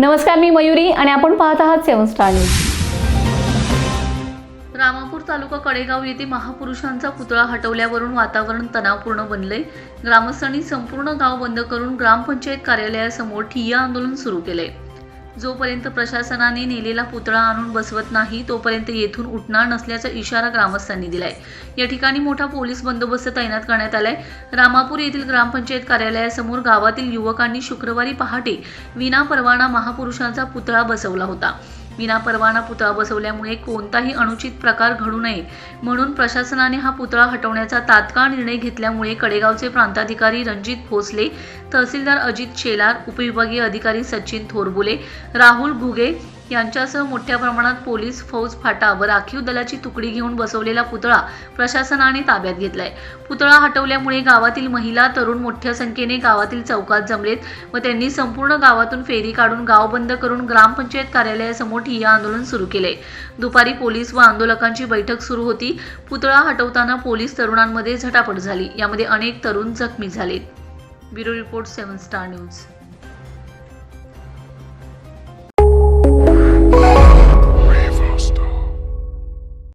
नमस्कार मी मयुरी आणि आपण पाहत आहात seven star news. Ramapur taluka Kadegaon येथे महापुरुषांचा पुतळा हटवल्यावरून वातावरण तणावपूर्ण बनले ग्रामस्थांनी संपूर्ण गाव बंद करून ग्रामपंचायत कार्यालयासमोर ठिय्या आंदोलन सुरू केले जोपर्यंत प्रशासनाने नेलेला पुतळा आणून बसवत नाही तोपर्यंत येथून उठणार नसल्याचा इशारा ग्रामस्थांनी दिलाय. या ठिकाणी मोठा पोलीस बंदोबस्त तैनात करण्यात आलाय. रामापूर येथील ग्रामपंचायत कार्यालयासमोर गावातील युवकांनी शुक्रवारी पहाटे विना परवाना महापुरुषांचा पुतळा बसवला होता. विना परवाना पुतळा बसवल्यामुळे कोणताही अनुचित प्रकार घडू नये. म्हणून प्रशासनाने हा पुतळा हटवण्याचा तात्काळ निर्णय घेतल्यामुळे कडेगावचे प्रांताधिकारी रणजित भोसले तहसीलदार अजित शेलार उपविभागीय अधिकारी सचिन थोरबुले राहुल घुगे यांच्यासह मोठ्या प्रमाणात पोलीस फौज फाटा व राखीव दलाची तुकडी घेऊन बसवलेला पुतळा प्रशासनाने ताब्यात घेतलाय. पुतळा हटवल्यामुळे गावातील महिला तरुण मोठ्या संख्येने गावातील चौकात जमलेत व त्यांनी संपूर्ण गावातून फेरी काढून गाव बंद करून ग्रामपंचायत कार्यालयासमोर ठिय्या आंदोलन सुरू केले दुपारी पोलीस व आंदोलकांची बैठक सुरू होती. पुतळा हटवताना पोलीस तरुणांमध्ये झटापट झाली. यामध्ये अनेक तरुण जखमी झाले bureau report seven star news.